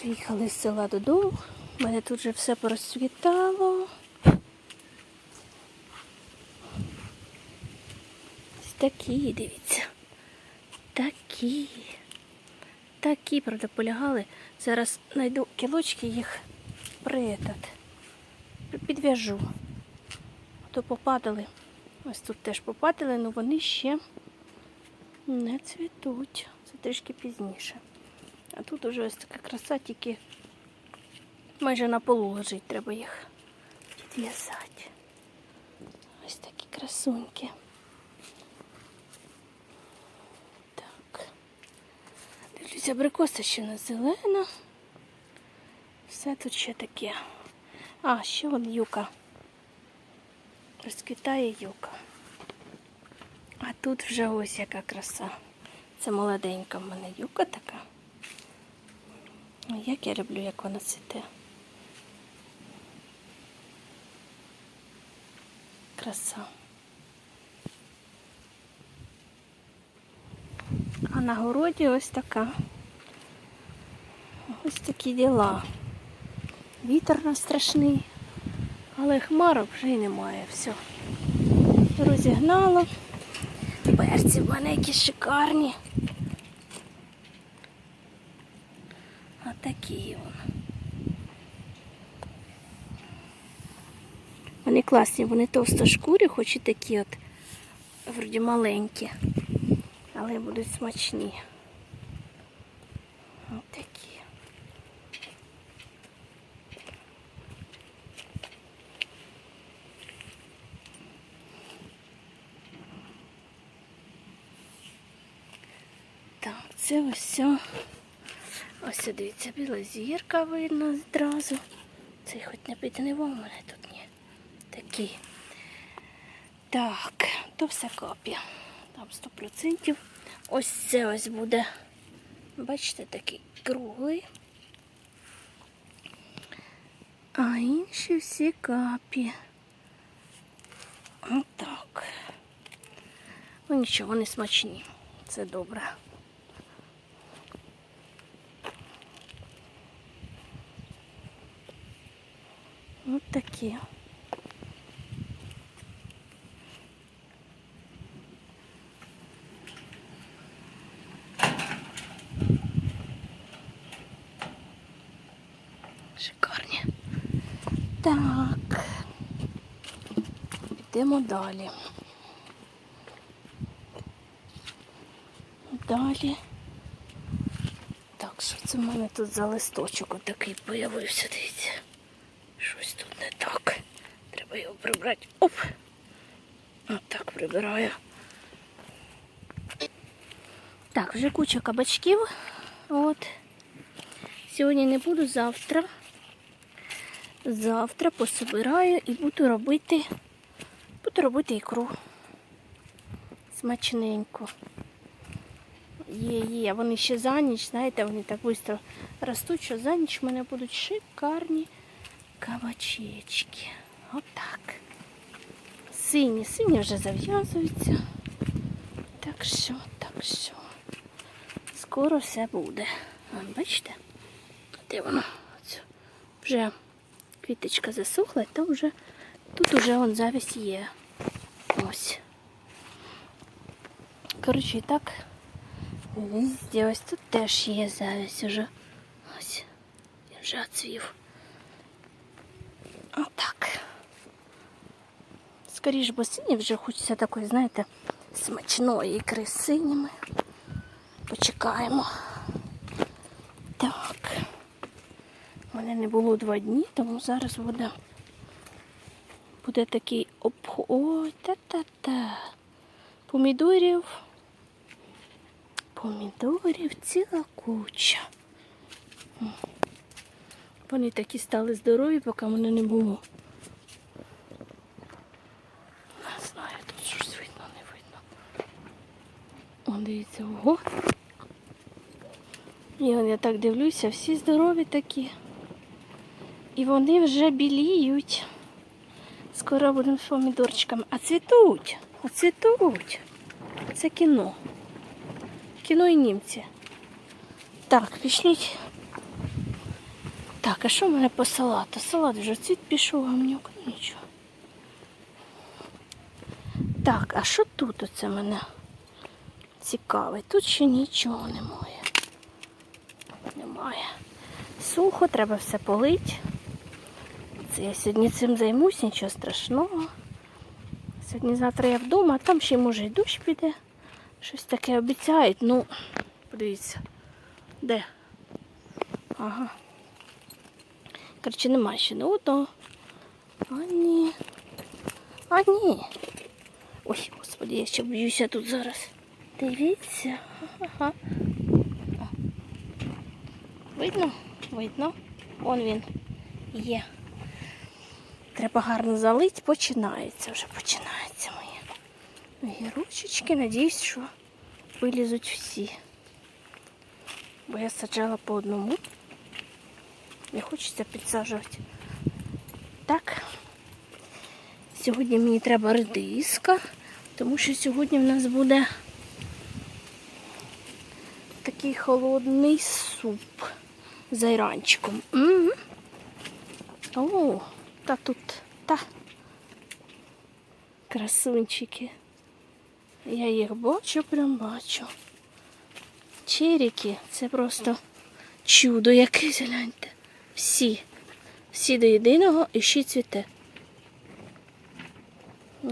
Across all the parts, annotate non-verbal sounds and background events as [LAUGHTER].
Приїхали з села додому. У мене тут вже все порозцвітало. Ось такі, дивіться. Такі. Такі, правда, полягали. Зараз знайду кілочки їх при этот, підв'яжу. То попадали. Ось тут теж попадали, але вони ще не цвітуть. Це трішки пізніше. А тут уже ось така краса, тільки майже на полу лежить, треба їх підв'язати. Ось такі красуньки. Так. Дивлюся, абрикоса ще не зелена. Все тут ще таке. А, ще вон юка. Розквітає юка. А тут вже ось яка краса. Це молоденька в мене юка така. Ой, Як я люблю, як вона цвіте. Краса. А на городі ось така. Ось такі діла. Вітер на страшний, але хмарок вже й немає. Все. Розігнало. Перці в мене які шикарні. Такі вони. Вони класні, вони товстошкурі, хоч і такі от вроді маленькі, але будуть смачні. Ось. Так, це все. Ось дивіться, біла зірка видно зразу. Цей хоч не піднивав мене тут ні. Такий. Так, то все копія. Там 100%. Ось це ось буде. Бачите, такий круглий. А інші всі капі. Отак. Ну нічого, вони смачні. Це добре. Ось такі. Шикарні. Так. Йдемо далі. Далі. Так, що це в мене тут за листочок отакий появився, дивіться. Щось тут не так. Треба його прибрати. Оп! Отак прибираю. Так, вже куча кабачків. От. Сьогодні не буду, завтра. Завтра пособираю і буду робити, буду робити ікру. Смачненько. Є, є. Вони ще за ніч, знаєте, вони так швидко ростуть, що за ніч в мене будуть шикарні кабачечки. Отак. Сині, сині вже зав'язуються. Так що, так що. Скоро все буде. Бачите? Де воно? Оце. Вже квіточка засохла, то вже тут вже вон завість є. Ось. Коротше, і так. Ось тут теж є завість уже. Ось. Він вже оцвів. Отак. Скоріше, бо сині вже хочеться такої, знаєте, смачної ікри з синіми. Почекаємо. Так. У мене не було два дні, тому зараз буде, буде такий обход. Ой, та-та-та. Помідорів. Помідорів ціла куча. Вони такі стали здорові, поки мене не було. Не знаю, тут щось видно, не видно. О, дивіться, ого. І он, я так дивлюся, всі здорові такі. І вони вже біліють. Скоро будемо з помідорчиками. А цвітуть, а цвітуть. Це кіно. Кіно і німці. Так, пішліть. Так, а що в мене по салату? Салат вже цвіт пішов, гамнюк, нічого. Так, а що тут оце мене цікавить? Тут ще нічого немає. Немає. Сухо, треба все полити. Це я сьогодні цим займусь, нічого страшного. Сьогодні завтра я вдома, а там ще може і дощ піде. Щось таке обіцяють. Ну, подивіться. Де? Ага. Коротше, немає ще не одного. А ні. А ні. Ой, господи, я ще б'юся тут зараз. Дивіться. Ага. Видно? Видно. Он він є. Треба гарно залити, починається вже починається моє. Гірочечки, надіюсь, що вилізуть всі. Бо я саджала по одному. Не хочеться підсаджувати. Так. Сьогодні мені треба редиска, тому що сьогодні в нас буде такий холодний суп з айранчиком. О, та тут, та. Красунчики. Я їх бачу, прям бачу. Черіки, це просто чудо якесь, гляньте. Всі. Всі до єдиного і ще цвіте. О,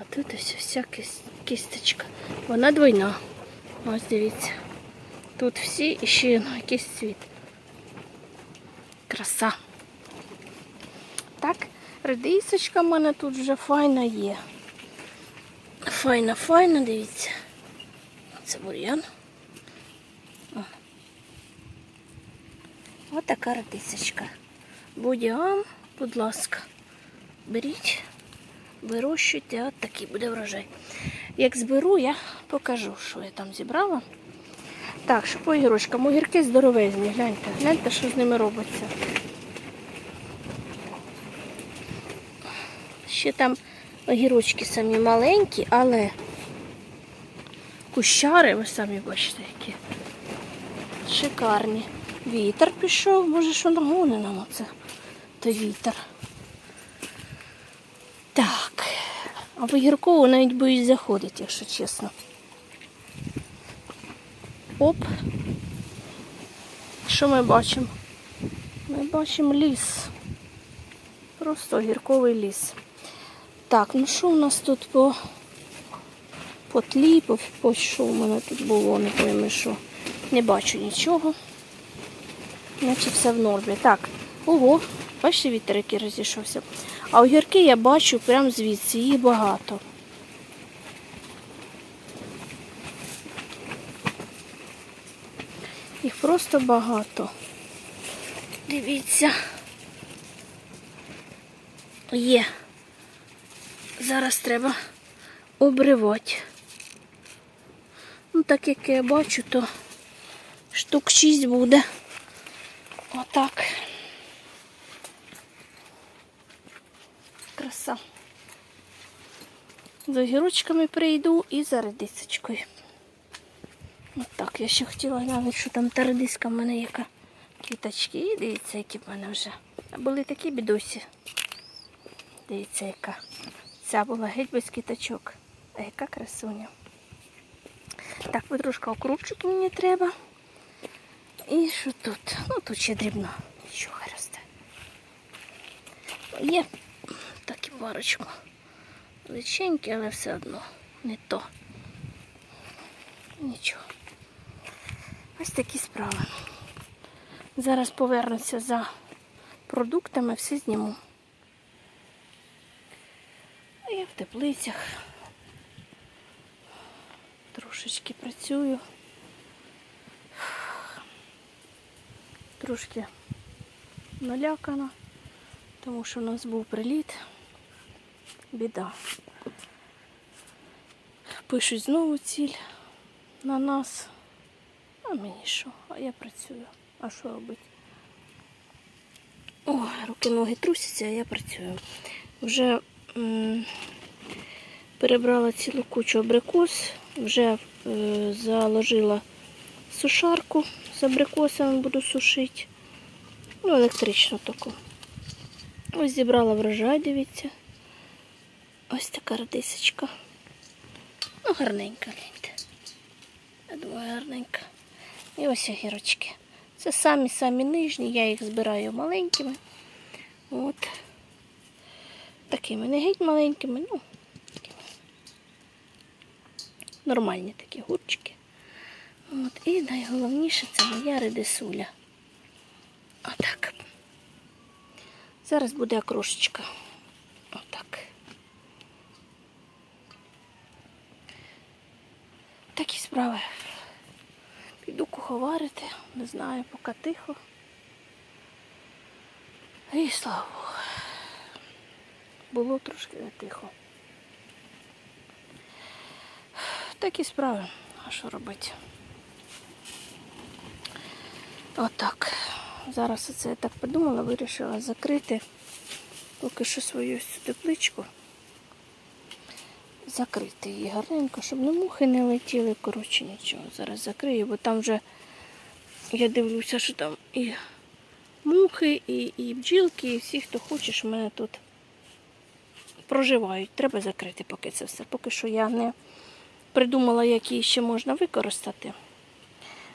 А тут ось вся кісточка. Вона двойна. Ось дивіться. Тут всі і ще ну, якийсь цвіт. Краса. Так, редисочка в мене тут вже файна є. Файна, файна, дивіться. Це бур'ян. О. Ось така редисочка. Будь-ян, будь ласка, беріть, вирощуйте, от такий буде врожай. Як зберу, я покажу, що я там зібрала. Так, що по огірочкам? Огірки здоровезні, гляньте, гляньте, що з ними робиться. Ще там огірочки самі маленькі, але кущари, ви самі бачите, які шикарні. Вітер пішов, може, що нагоне нам оце той вітер. Так. А в огіркову навіть боюсь заходити, якщо чесно. Оп. Що ми бачимо? Ми бачимо ліс. Просто огірковий ліс. Так, ну що у нас тут по, по тлі, по, по що у мене тут було, не пойми що. Не бачу нічого. Наче все в нормі. Так, ого, бачите, вітер, який розійшовся. А огірки я бачу прямо звідси, їх багато. Їх просто багато. Дивіться. Є. Зараз треба обривати. Ну, так як я бачу, то штук 6 буде. Отак. Краса. За огірочками прийду і за редисочкою. Отак, я ще хотіла глянути, що там та редиска в мене яка. Квіточки, і дивіться, які в мене вже. А були такі бідосі. Дивіться, яка. Ця була геть без квіточок. А яка красуня. Так, потрошка окрупчики мені треба. І що тут? Ну тут ще дрібно. Нічого росте. Є так і парочку. Величенькі, але все одно не то. Нічого. Ось такі справи. Зараз повернуся за продуктами, все зніму. А я в теплицях. Трошечки працюю. Трошки налякана, тому що у нас був приліт. Біда. Пишуть знову ціль на нас. А мені що? А я працюю. А що робити? О, руки ноги трусяться, а я працюю. Вже м, перебрала цілу кучу абрикос, вже е, заложила сушарку з абрикосами буду сушити. Ну, електричну таку. Ось зібрала врожай, дивіться. Ось така радисочка. Ну, гарненька, гляньте. Я думаю, гарненька. І ось огірочки. Це самі-самі нижні, я їх збираю маленькими. От. Такими не геть маленькими, ну, такими. нормальні такі гурчики. От. І найголовніше це моя редисуля. Отак. Зараз буде окрошечка. Отак. Такі справи. Піду куховарити, не знаю, поки тихо. І слава Богу. Було трошки не тихо. Такі справи. А що робити? Отак. Зараз оце я так подумала, вирішила закрити поки що свою тепличку. Закрити її гарненько, щоб не мухи не летіли. Коротше, нічого. Зараз закрию, бо там вже я дивлюся, що там і мухи, і, і бджілки, і всі, хто хочеш, в мене тут проживають. Треба закрити поки це все. Поки що я не придумала, як її ще можна використати.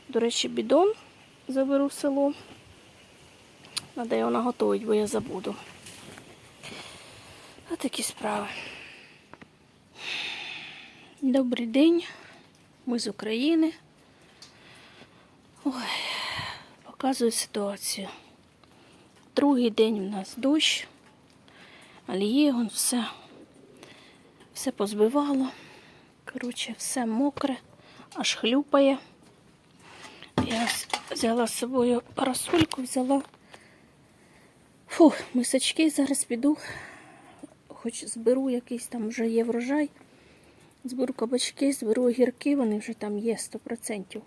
До речі, бідон заберу в село. Треба його наготовити, бо я забуду. Ось такі справи. Добрий день. Ми з України. Ой, показую ситуацію. Другий день у нас дощ, алієгон, все, все позбивало. Коротше, все мокре, аж хлюпає. Я взяла з собою парасольку, взяла. Фу, мисочки зараз піду. Хоч зберу якийсь там вже є врожай. Зберу кабачки, зберу огірки, вони вже там є 100%.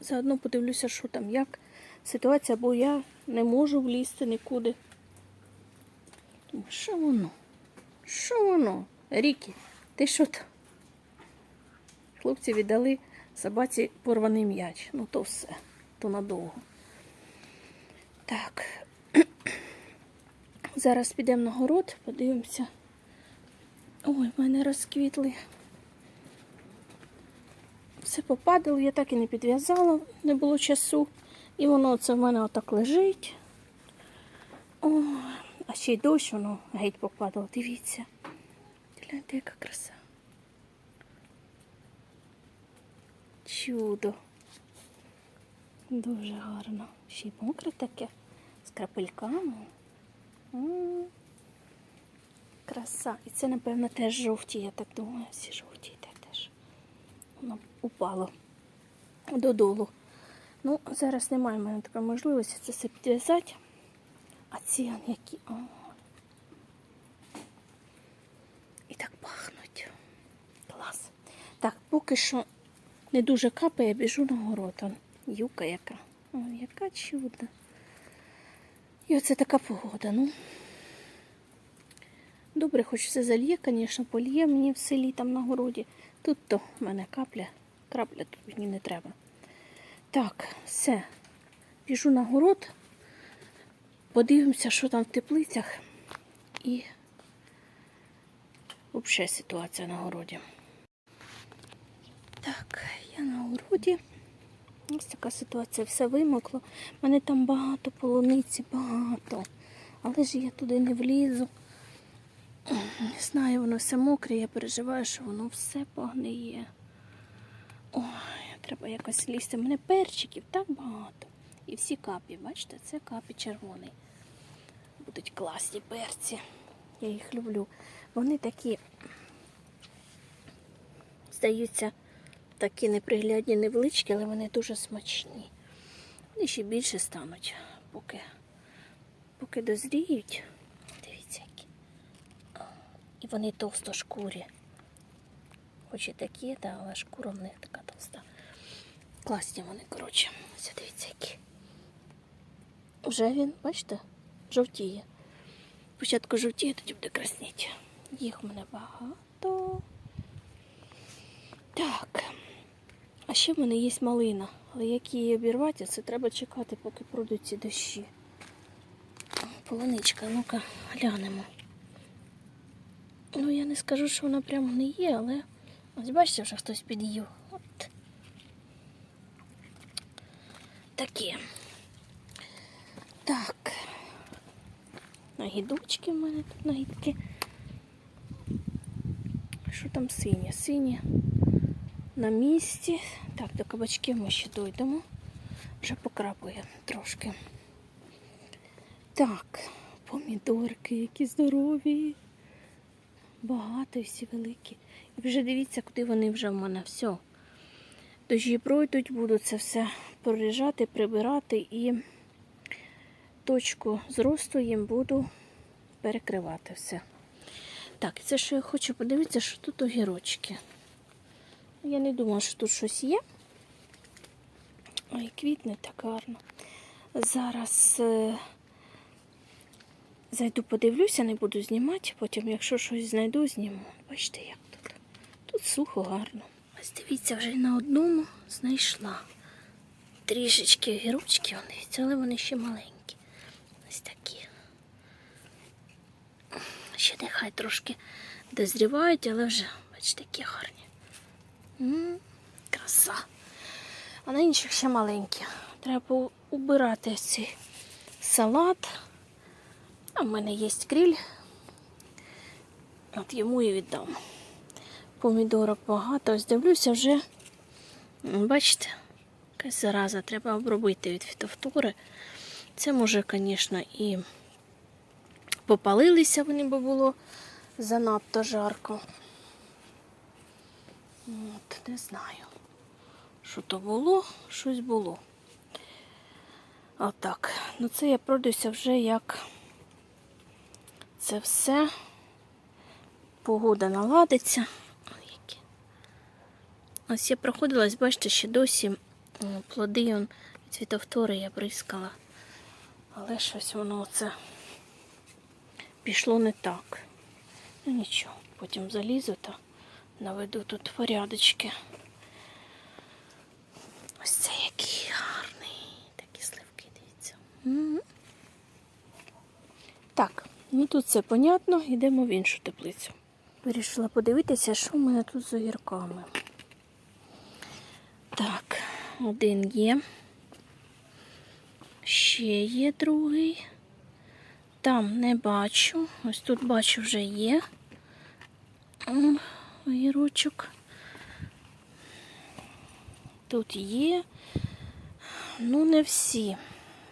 Заодно подивлюся, що там, як ситуація, бо я не можу влізти нікуди. Що воно? Що воно? Рікі, ти що там? Хлопці віддали собаці порваний м'яч. Ну то все, то надовго. Так. [CLEARS THROAT] Зараз підемо на город, подивимося. Ой, в мене розквітли. Все попадало, я так і не підв'язала, не було часу. І воно це в мене отак лежить. О, а ще й дощ воно геть попадало. Дивіться. Гляньте, яка краса. Чудо. Дуже гарно. Ще й мокре таке. З крапельками. Краса. І це, напевно, теж жовті, я так думаю, всі жовті так теж. Воно упало додолу. Ну, зараз немає в мене такої можливості це все підв'язати. А ці які. О. І так пахнуть. Клас. Так, поки що не дуже капає, біжу на город. Юка яка. О, яка чудо. І оце така погода. Ну. Добре, хоч все зальє, звісно, поліє мені в селі там на городі. Тут то в мене капля, крапля тут мені не треба. Так, все. Біжу на город, подивимося, що там в теплицях. І взагалі ситуація на городі. Так, городі. Ось така ситуація, все вимокло. У мене там багато полуниці, багато. Але ж я туди не влізу. Не знаю, воно все мокре, я переживаю, що воно все погниє. Ой, треба якось лізти. У мене перчиків так багато. І всі капі, бачите, це капі червоний. Будуть класні перці. Я їх люблю. Вони такі, здаються, такі неприглядні, невеличкі, але вони дуже смачні. Вони ще більше стануть, поки, поки дозріють. Дивіться, які. І вони товстошкурі. Хоч і такі, да, але шкура в них така товста. Класні вони, коротше. Ось дивіться, які. Вже він, бачите, жовтіє. Спочатку жовтіє, тоді буде красніти. Їх в мене багато. Так. А ще в мене є малина. Але як її обірвати, це треба чекати, поки пройдуть ці дощі. Полуничка, ну-ка, глянемо. Ну, я не скажу, що вона прямо не є, але ось бачите, вже хтось під'їв. От. Таке. Так. Нагідочки в мене тут нагідки. Що там синє? Синє на місці. Так, до кабачків ми ще дойдемо. Вже покрапує трошки. Так, помідорки, які здорові. Багато і всі великі. І вже дивіться, куди вони вже в мене. Все. Дожі пройдуть, буду це все проріжати, прибирати і точку зросту їм буду перекривати все. Так, це що я хочу подивитися, що тут огірочки. Я не думала, що тут щось є. Ой, квітне так гарно. Зараз е, зайду подивлюся, не буду знімати, потім, якщо щось знайду, зніму. Бачите, як тут. Тут сухо, гарно. Ось дивіться, вже на одному знайшла. Трішечки огірочки, вони, але вони ще маленькі. Ось такі. Ще нехай трошки дозрівають, але вже, бачите, які гарні. Краса. А на інших ще маленькі. Треба убирати цей салат. А в мене є кріль. От йому і віддам. Помідорок багато. Ось дивлюся вже. Бачите, якась зараза, треба обробити від фітофтори. Це може, звісно, і попалилися вони, бо було занадто жарко. От, не знаю, що то було, щось було. Отак. Ну це я пройдуся вже як це все. Погода наладиться. Ось я проходилась, бачите, ще досі плоди он, від світовтори я бризкала. Але щось воно це пішло не так. Ну нічого, потім залізу та наведу тут порядочки. Ось це який гарний. Такі сливки, дивіться. Так, ну тут все понятно, йдемо в іншу теплицю. Вирішила подивитися, що в мене тут з огірками. Так, один є. Ще є другий. Там не бачу. Ось тут бачу вже є. Огірочок. Тут є. Ну, не всі.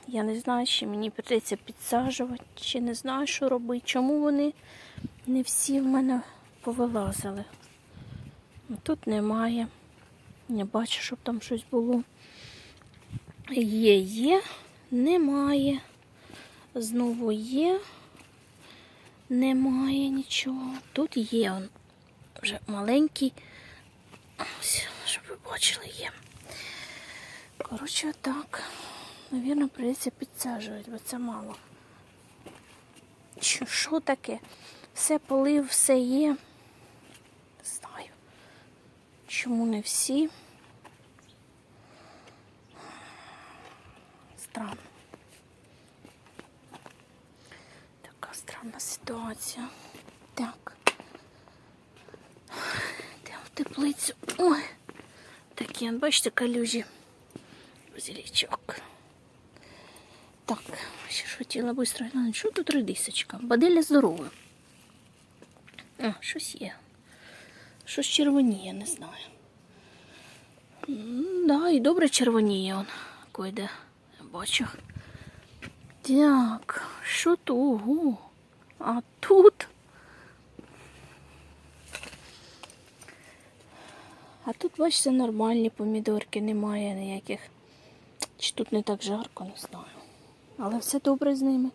Я не знаю, чи мені прийдеться підсаджувати, чи не знаю, що робити. Чому вони не всі в мене повилазили. Тут немає. Не бачу, щоб там щось було. Є, є, немає. Знову є. Немає нічого. Тут є вже маленький. Ось, щоб ви бачили, є. Коротше, так. Навірно, прийдеться підсаджувати, бо це мало. Що, що таке? Все полив, все є. Не знаю. Чому не всі? Странно. Така странна ситуація. Так. Йдемо в теплицю. Ой. Такі, бачите, калюжі. Базилічок. Так, ще ж хотіла швидко глянути. Що тут редисочка? Баделя здорова. А, щось є. Щось червоніє, не знаю. М, Да, і добре червоніє он. Койде, бачу. Так, що тут? Ого. А тут? А тут, бачите, нормальні помідорки, немає ніяких. Чи тут не так жарко, не знаю. Але все добре з ними.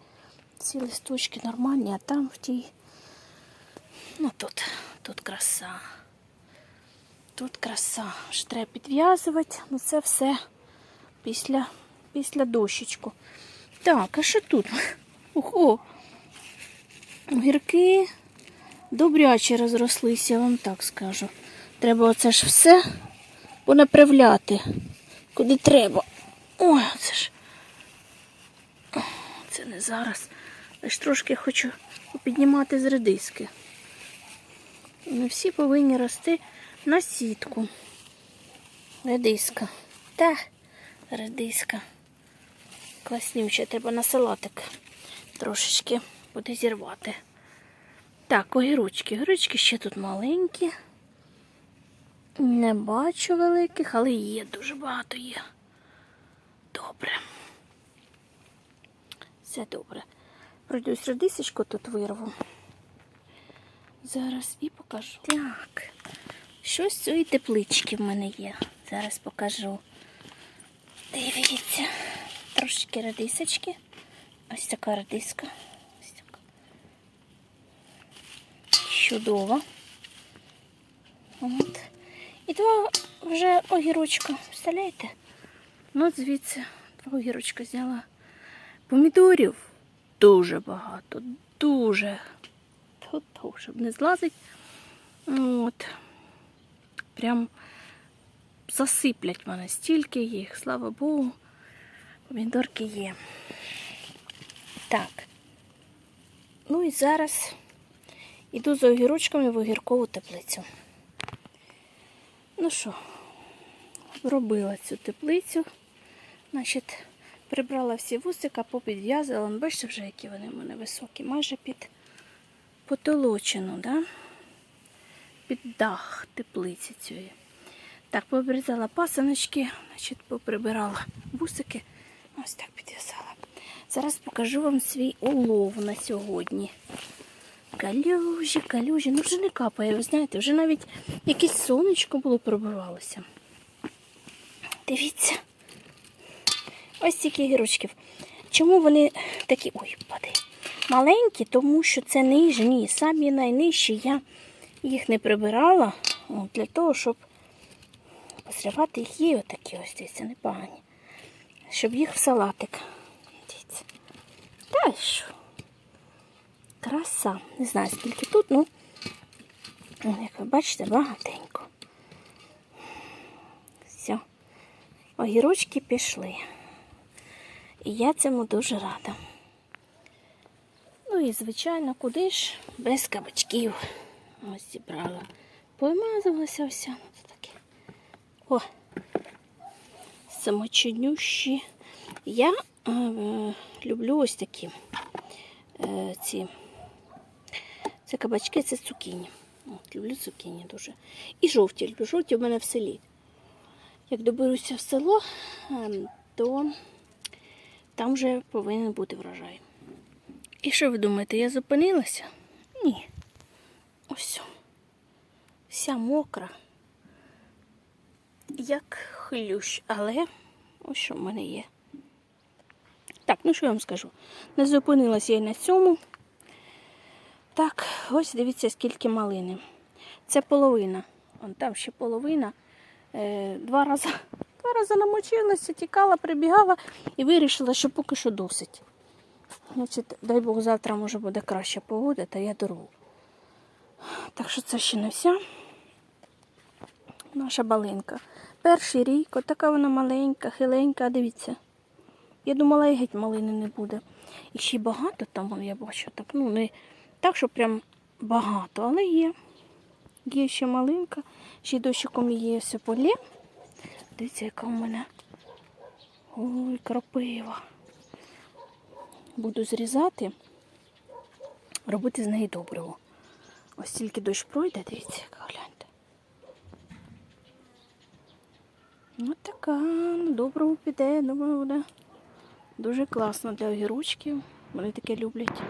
Ці листочки нормальні, а там в тій. Ну тут, тут краса. Тут краса. Ще треба підв'язувати, ну це все після, після дощечку. Так, а що тут? Ого! Огірки добряче розрослися, я вам так скажу. Треба оце ж все понаправляти, куди треба. Ой, це ж. Це не зараз. Лиш трошки хочу піднімати з редиски. Не всі повинні рости на сітку. Редиска. Та, редиска. Класнюча, треба на салатик трошечки буде зірвати. Так, огірочки. Огірочки ще тут маленькі. Не бачу великих, але є, дуже багато є. Добре. Все добре. Пройдусь радисочку тут вирву. Зараз і покажу. Так. Що з теплички в мене є? Зараз покажу. Дивіться. Трошечки радисочки. Ось така радиска. Ось така. Чудова. От. І два вже огірочка. Представляєте? Ну, от звідси два огірочка взяла. Помідорів дуже багато, дуже. Тут щоб не злазить. От. Прям засиплять мене стільки їх, слава Богу. Помідорки є. Так. Ну і зараз іду за огірочками в огіркову теплицю. Ну що, робила цю теплицю. Значить, прибрала всі вусика, попідв'язала. Ну, Бачите вже, які вони в мене високі, майже під потолочину, да? під дах теплиці цієї. Так, пообрізала пасаночки, значить, поприбирала вусики. Ось так підв'язала. Зараз покажу вам свій улов на сьогодні. Калюжі, калюжі. Ну вже не капає, ви знаєте, вже навіть якесь сонечко було пробивалося. Дивіться. Ось стільки гірочків. Чому вони такі. Ой, падає. Маленькі, тому що це нижні. Самі найнижчі я їх не прибирала для того, щоб посривати їх є отакі ось дивіться, непогані. Щоб їх в салатик. Дивіться. Та що? Краса. Не знаю, скільки тут, ну, як ви бачите, багатенько. Все. Огірочки пішли. І я цьому дуже рада. Ну і, звичайно, куди ж без кабачків. Ось зібрала. Помазалася ось. Ну, таке. О, самочинющі. Я е, люблю ось такі е, ці. Це кабачки, це цукіні. От, люблю цукіні дуже. І жовті люблю. Жовті в мене в селі. Як доберуся в село, ем, то там вже повинен бути врожай. І що ви думаєте, я зупинилася? Ні. Ось. Вся мокра. Як хлющ, але ось що в мене є. Так, ну що я вам скажу? Не зупинилася я на цьому. Так, ось дивіться, скільки малини. Це половина. Вон там ще половина. Е, два рази, [LAUGHS] два рази намочилася, тікала, прибігала і вирішила, що поки що досить. Значить, дай Бог, завтра може буде краща погода, та я дорву. Так що це ще не вся наша балинка. Перший рік, отака вона маленька, хиленька, дивіться. Я думала, і геть малини не буде. І ще багато там, я бачу, так, ну не так, що прям багато, але є. Є ще малинка, ще й дощиком її все полє. Дивіться, яка у мене. Ой, кропива. Буду зрізати, робити з неї добриво. Ось тільки дощ пройде, дивіться, яка гляньте. Ось така, ну, добриво піде, думаю, буде дуже класно для огірочків. Вони таке люблять.